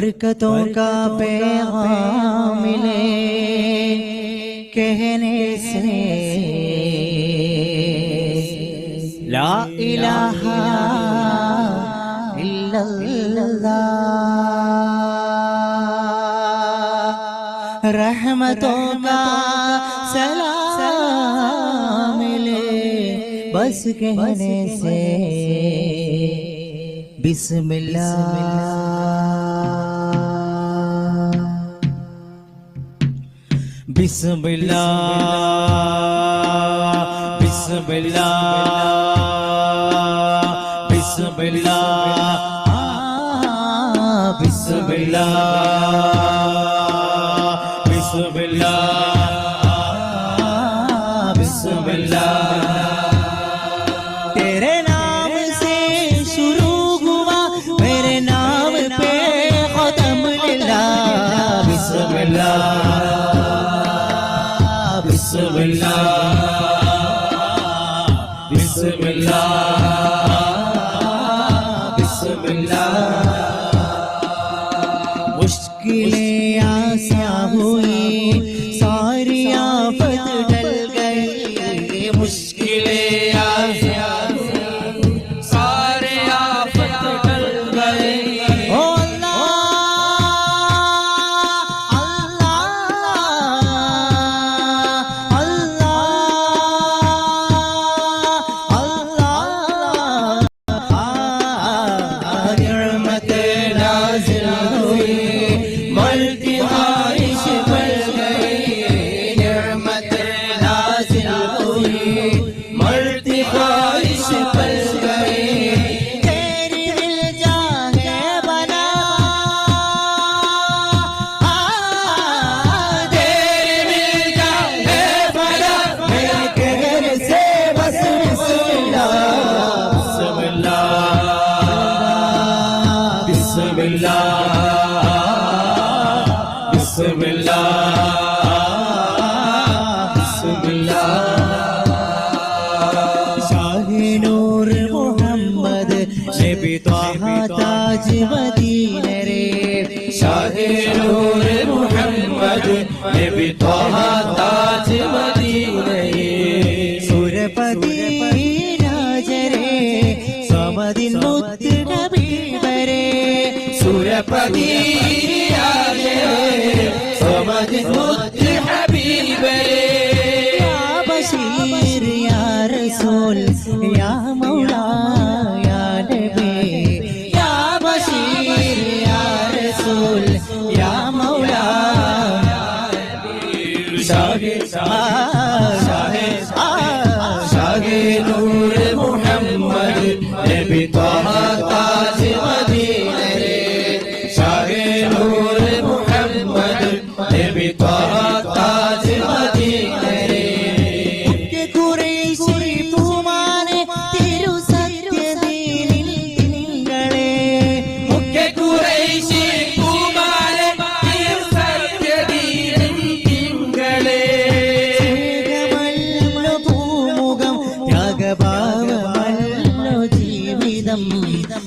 बरकतों का पैगाम मिले कहने से ला इलाहा इल्लल्लाह रहमतों का सलाम मिले बस कहने से बिस्मिल्लाह ബിസ്മില്ലാ ബിസ്മില്ലാ ബിസ്മില്ലാ ബിസ്മില്ലാ. താജ് മദീനരെ ഷാഹിനൂർ മുഹമ്മദ് നബി ത്വഹ താജ് മദീനയെ സുരപതി രാജരെ സമദിൻ മുത്ത് നബീവരെ സുരപതി शाहे नूर मोहम्मद नबी तोहा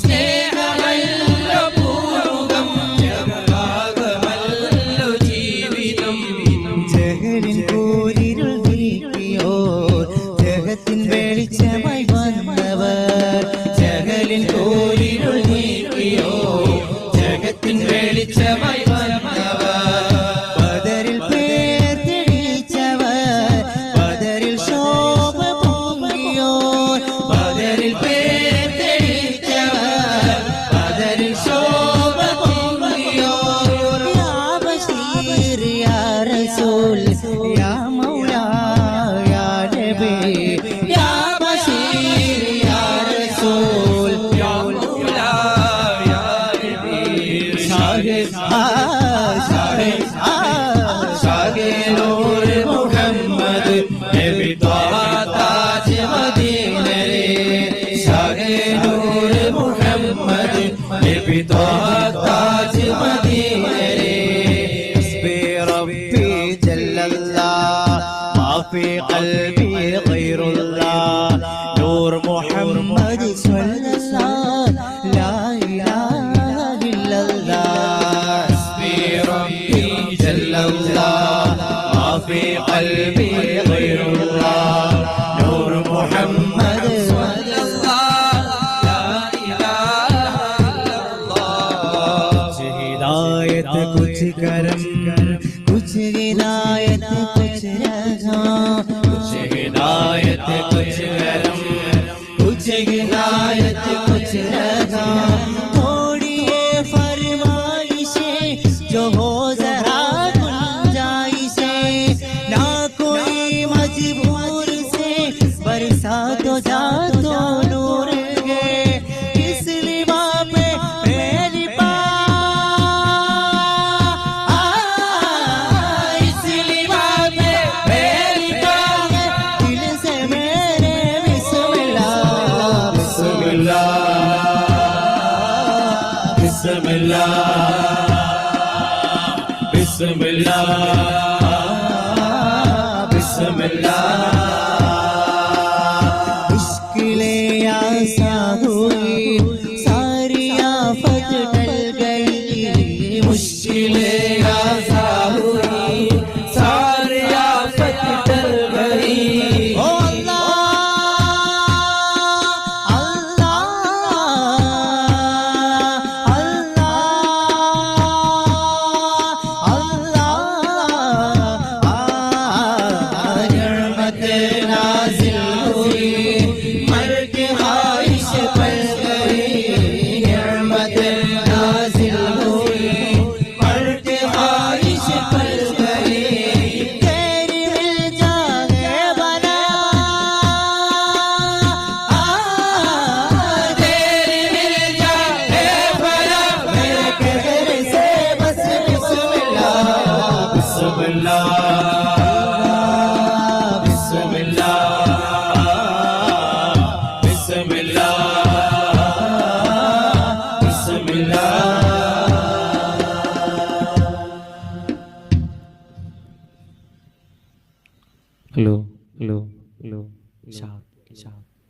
സ്നേഹമല്ല sol. 村。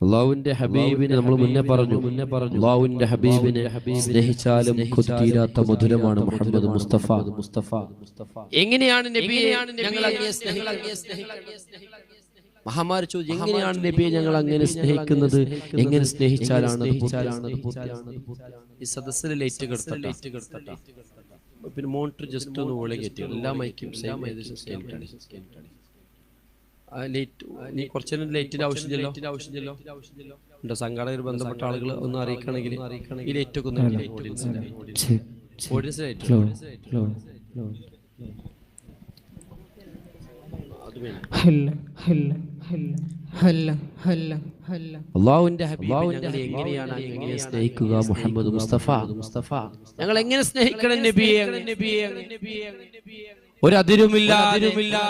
അള്ളാഹുവിന്റെ ഹബീബിനെ നമ്മൾ മുന്നേ പറഞ്ഞു. മുന്നേ പറഞ്ഞു. അള്ളാഹുവിന്റെ ഹബീബിനെ സ്നേഹിച്ചാലും കുത്തിയിരാത്ത മധുരമാണ് മുഹമ്മദ് മുസ്തഫ. മുസ്തഫ മുസ്തഫ. എങ്ങനെയാണ് നബിയെ ഞങ്ങൾ അങ്ങേ മഹാമാരി ചോദിച്ചു എങ്ങനെയാണ് നബിയെ ഞങ്ങൾ അങ്ങനെ സ്നേഹിക്കുന്നത്? എങ്ങനെ സ്നേഹിച്ചാലാണ് ഈ സദസ്സിൽ ലൈറ്റ് കിടത്തട്ടെ. പിന്നെ മോണിറ്റർ ജസ്റ്റ് ഒന്ന് ഓളെ കയറ്റി. എല്ലാ മൈക്കും സെയിം ഏകദേശം സെയിം ആ ലൈറ്റ് കുറച്ചു ലൈറ്റിന്റെ ആവശ്യമില്ലല്ലോ ആവശ്യമില്ലല്ലോ? ഉണ്ടോ സംഘാടകർ ബന്ധപ്പെട്ട ആളുകൾ ഒന്ന് അറിയിക്കണമെങ്കിൽ ഈ ലൈറ്റ് ഒക്കെ ഒന്ന് ഓഡിയൻസിന്റെ ഓഡിയൻസ് ലൈറ്റ് അത് വേണം അള്ളാഹുവിന്റെ എങ്ങനെയാണ് എങ്ങനെ സ്നേഹിക്കുക? മുഹമ്മദ് മുസ്തഫ. മുസ്തഫ. ഞങ്ങൾ എങ്ങനെ സ്നേഹിക്കണം നബിയെ? നബിയെ? ഒരു അതിരുമില്ല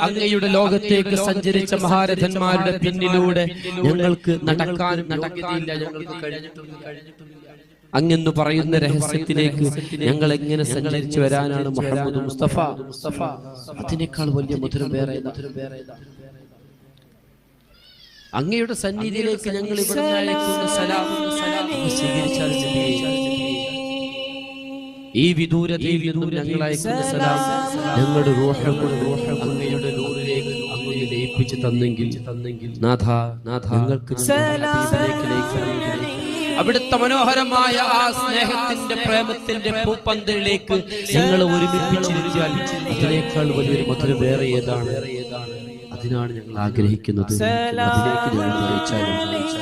അങ്ങയുടെ ലോകത്തേക്ക് സഞ്ചരിച്ച മഹാരഥന്മാരുടെ പിന്നിലൂടെ ഞങ്ങൾക്ക് നടക്കാനും നടക്കുന്നില്ല ഞങ്ങൾക്ക് കഴിഞ്ഞിട്ടൊന്നും കഴിഞ്ഞിട്ടൊന്നുമില്ല അങ്ങെന്ന് പറയുന്ന രഹസ്യത്തിലേക്ക് ഞങ്ങൾ എങ്ങനെ സഞ്ചരിച്ചു വരാനാണ് മുഹമ്മദ് മുസ്തഫ? മുസ്തഫ? അതിനേക്കാൾ വലിയ മധുരം വേറെ അങ്ങയുടെ സന്നിധിയിലേക്ക് ഞങ്ങൾ സ്വീകരിച്ചാൽ. ഈ വിദൂരതയിൽ നിന്നും ഞങ്ങൾ അയക്കുന്ന സലാം ഞങ്ങളുടെ അങ്ങയുടെ നൂറിലേക്ക് അങ്ങ് ലയിപ്പിച്ച് തന്നെങ്കിൽ തന്നെങ്കിൽ നാഥ നാഥ ഞങ്ങൾക്ക് ഹബീബിലേക്ക് ലയിക്കണമെങ്കിൽ അവിടുത്തെ മനോഹരമായ ആ സ്നേഹത്തിന്റെ പ്രേമത്തിന്റെ പൂപ്പന്തലിലേക്ക് ഞങ്ങൾ ഒരുമിപ്പിച്ചിരിച്ചാൽ അതിനേക്കാൾ വലിയൊരു മധുരം വേറെ ഏതാണ്? അതിനാണ് ഞങ്ങൾ ആഗ്രഹിക്കുന്നത്.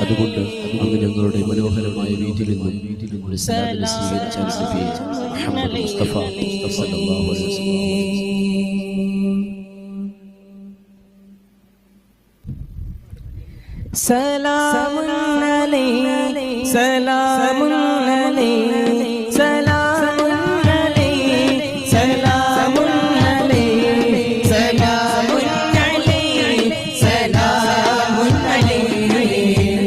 അതുകൊണ്ട് അങ്ങ് ഞങ്ങളുടെ മനോഹരമായ വീട്ടിൽ നിന്നും സ്വീകരിച്ചാൽ അലൈഹി വസല്ലം. സലാമുൻ അലൈ സലാമുൻ അലൈ സലാമുൻ അലൈ സലാമുൻ അലൈ സലാമുൻ അലൈ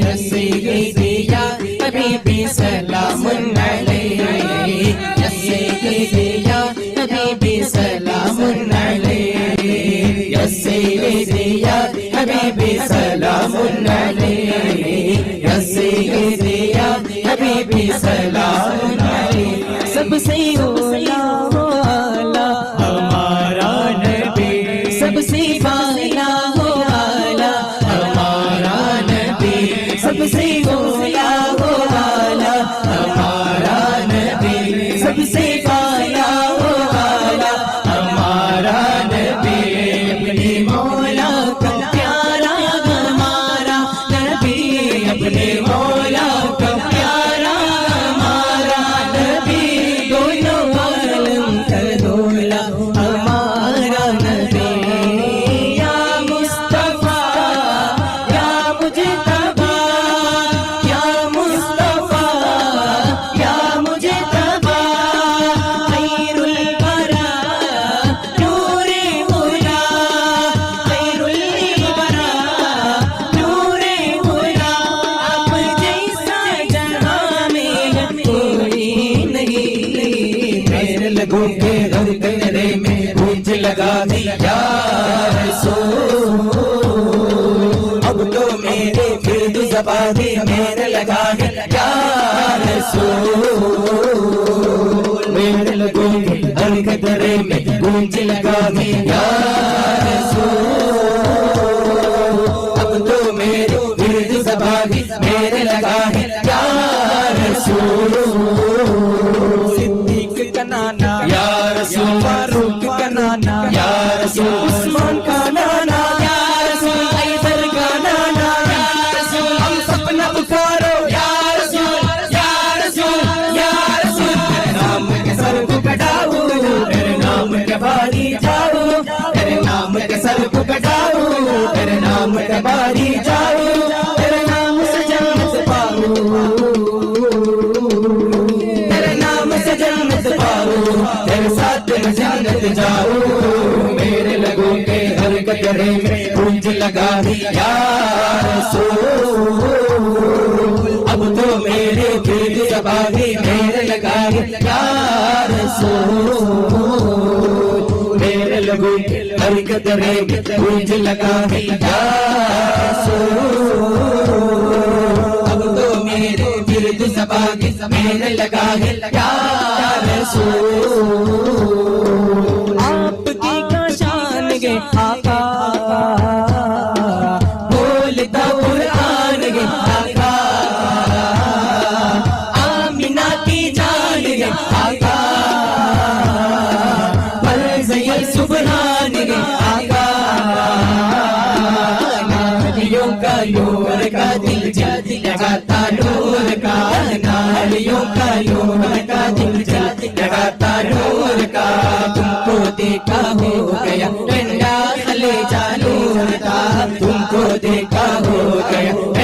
നസീബി യാ ഹബീബി സലാമുൻ അലൈ നസീബി യാ ഹബീബി സലാമുൻ അലൈ നസീബി യാ ഹബീബി हबीबी सलाम शादी मेर लगा के प्यार सूल मेर लगोगे हर कदरे में गूंज लगा के प्यार सूल लगा सो अब तो मेरे फिर जबानी मेरे लगा यार मेरे लगो हर कदरे मुझ लगा अब तो मेरे दिल जबानी मेरे लगा यार सो आपकी का शान गे आका। का नालियों का लोहर का दिल जल लगाता डोर का तुमको देखा हो गया डंडा खले चालू का तुमको देखा हो गया।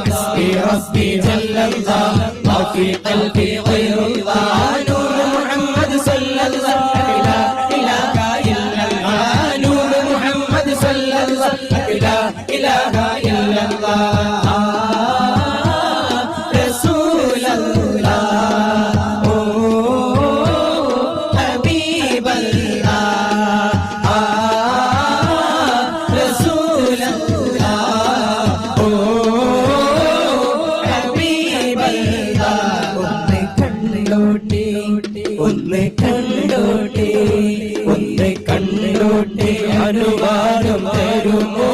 حسبي ربي جل الله ما في قلبي غير കണ്ടോട്ടെ ഒന്ന് കണ്ടോട്ടെ അനുവാദം തരുമോ?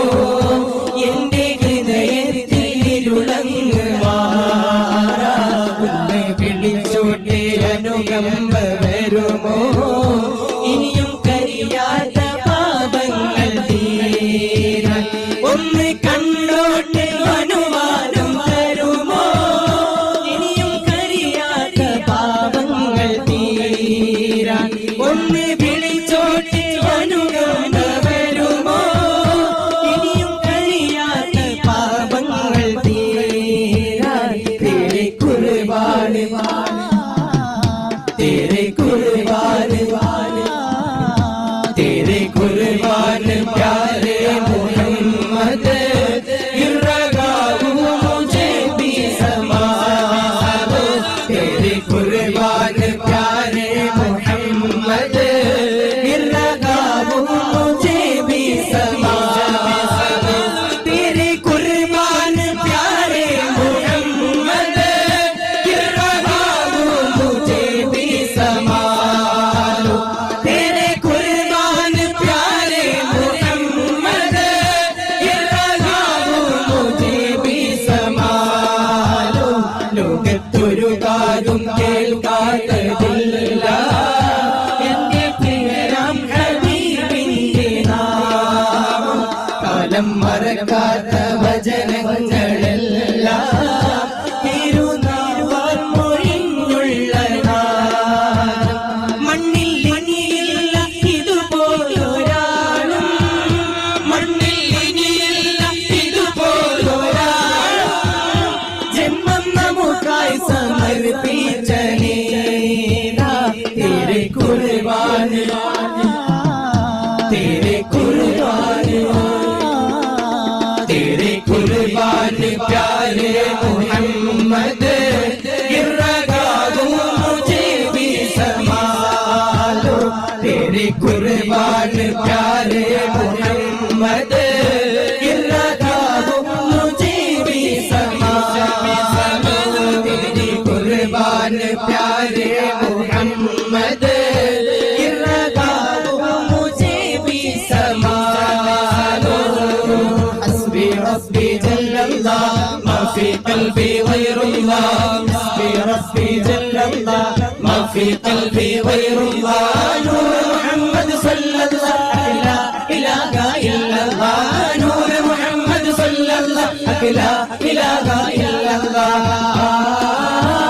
في قلبي غير الله حسبي ربي جل الله. ما في قلبي غير الله. نور محمد صلى الله لا إله إلا الله. نور محمد صلى الله لا إله إلا الله.